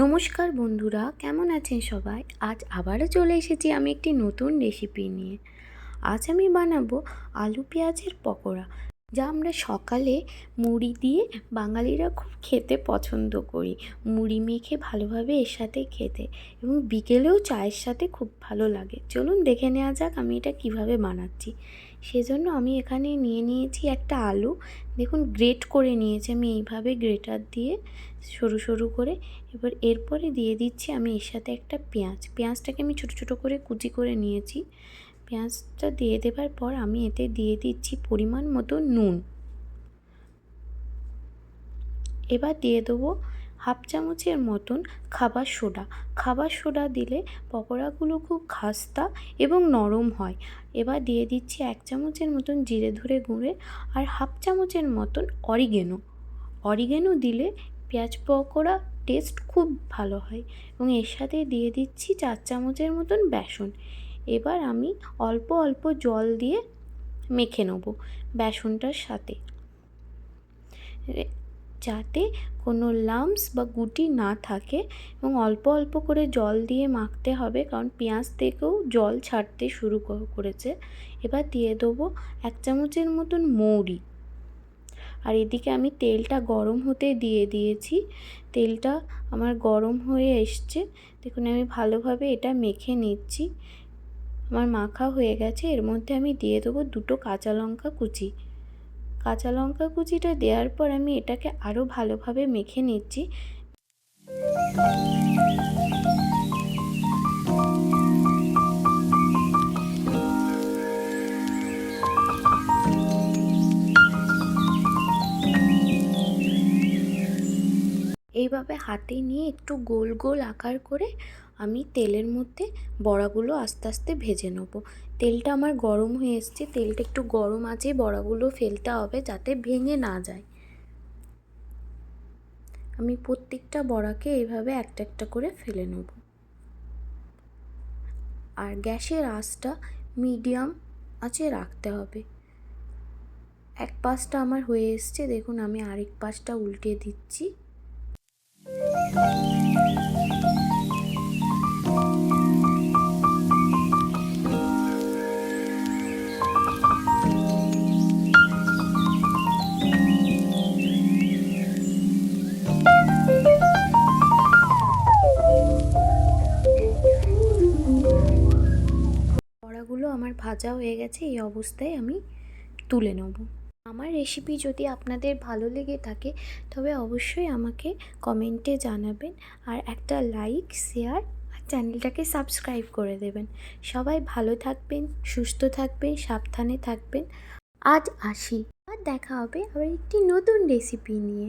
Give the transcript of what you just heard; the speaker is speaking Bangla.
নমস্কার বন্ধুরা, কেমন আছেন সবাই? আজ আবারও চলে এসেছি আমি একটি নতুন রেসিপি নিয়ে। আজ আমি বানাবো আলু পেঁয়াজের পকোড়া, যা আমরা সকালে মুড়ি দিয়ে বাঙালিরা খুব খেতে পছন্দ করি। মুড়ি মেখে ভালোভাবে এর সাথে খেতে এবং বিকেলেও চায়ের সাথে খুব ভালো লাগে। চলুন দেখে নেওয়া যাক আমি এটা কীভাবে বানাচ্ছি। সেজন্য আমি এখানে নিয়ে নিয়েছি একটা আলু। দেখুন গ্রেট করে নিয়েছি আমি এইভাবে গ্রেটার দিয়ে সরু সরু করে। এবার এরপরে দিয়ে দিচ্ছি আমি এর সাথে একটা পেঁয়াজ। পেঁয়াজটাকে আমি ছোটো ছোটো করে কুচি করে নিয়েছি। পেঁয়াজটা দিয়ে দেবার পর আমি এতে দিয়ে দিচ্ছি পরিমাণ মতো নুন। এবার দিয়ে দেবো হাফ চামচের মতন খাবার সোডা। খাবার সোডা দিলে পকোড়াগুলো খুব খাস্তা এবং নরম হয়। এবার দিয়ে দিচ্ছি এক চামচের মতন জিরে ধরে গুঁড়ে আর হাফ চামচের মতন অরিগেনো। অরিগেনো দিলে পেঁয়াজ পকোড়া টেস্ট খুব ভালো হয় এবং এর সাথে দিয়ে দিচ্ছি চার চামচের মতন বেসন। এবার আমি অল্প অল্প জল দিয়ে মেখে নেব বেসনটার সাথে। যাতে কোনো লামস বা গুটি না থাকে এবং অল্প অল্প করে জল দিয়ে মাখতে হবে কারণ পেঁয়াজ থেকেও জল ছাড়তে শুরু করেছে। এবার দিয়ে দেবো এক চামচের মতন মৌরি। আর এদিকে আমি তেলটা গরম হতে দিয়ে দিয়েছি। তেলটা আমার গরম হয়ে এসছে। দেখুন, আমি ভালোভাবে এটা মেখে নিচ্ছি। আমার মাখা হয়ে গেছে। এর মধ্যে আমি দিয়ে দেবো দুটো কাঁচা লঙ্কা কুচি। কাঁচা লঙ্কা কুচিটা দেওয়ার পর আমি এটাকে আরও ভালোভাবে মেখে নিচ্ছি। এইভাবে হাতে নিয়ে একটু গোল গোল আকার করে আমি তেলের মধ্যে বড়াগুলো আস্তে আস্তে ভেজে নেব। তেলটা আমার গরম হয়ে এসছে, তেলটা একটু গরম আছে, বড়াগুলো ফেলতে হবে যাতে ভেঙে না যায়। আমি প্রত্যেকটা বড়াকে এইভাবে একটা একটা করে ফেলে নেব। আর গ্যাসের আঁচটা মিডিয়াম আঁচে রাখতে হবে। এক পাশটা আমার হয়ে এসছে, দেখুন আমি আরেক পাশটা উল্টে দিচ্ছি। আমার ভাজা হয়ে গেছে এই অবস্থায় আমি তুলে নেব। আমার রেসিপি যদি আপনাদের ভালো লেগে থাকে, তবে অবশ্যই আমাকে কমেন্টে জানাবেন আর একটা লাইক শেয়ার আর চ্যানেলটাকে সাবস্ক্রাইব করে দেবেন। সবাই ভালো থাকবেন, সুস্থ থাকবেন, সাবধানে থাকবেন। আজ আসি। আর দেখা হবে আবার একটি নতুন রেসিপি নিয়ে।